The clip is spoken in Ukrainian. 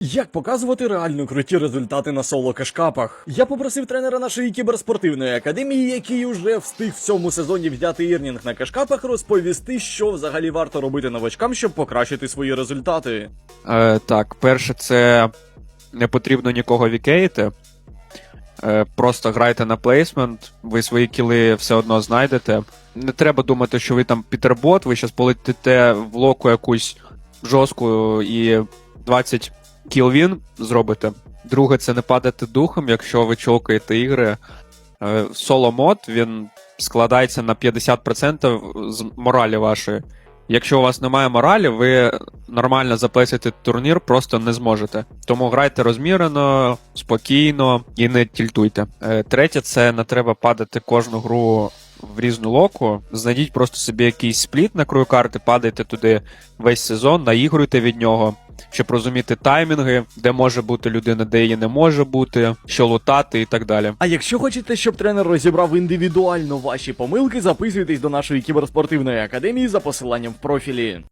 Як показувати реально круті результати на соло кешкапах? Я попросив тренера нашої кіберспортивної академії, який уже встиг в цьому сезоні взяти ірнінг на кешкапах, розповісти, що взагалі варто робити новачкам, щоб покращити свої результати. Е, так, перше, це не потрібно нікого вікеїти. Е, просто грайте на плейсмент, ви свої кіли все одно знайдете. Не треба думати, що ви там Пітербот, ви зараз полетите в локу якусь жорстку і 20 кіл він зробите. Друге, це не падати духом, якщо ви чокаєте ігри. Е, соло мод він складається на 50% з моралі вашої. Якщо у вас немає моралі, ви нормально заплесити турнір просто не зможете. Тому грайте розмірено, спокійно і не тільтуйте. Е, Третє, це не треба падати кожну гру в різну локу. Знайдіть просто собі якийсь спліт на краю карти, падайте туди весь сезон, наігруйте від нього. Щоб розуміти таймінги, де може бути людина, де її не може бути, що лутати і так далі. А якщо хочете, щоб тренер розібрав індивідуально ваші помилки, записуйтесь до нашої кіберспортивної академії за посиланням в профілі.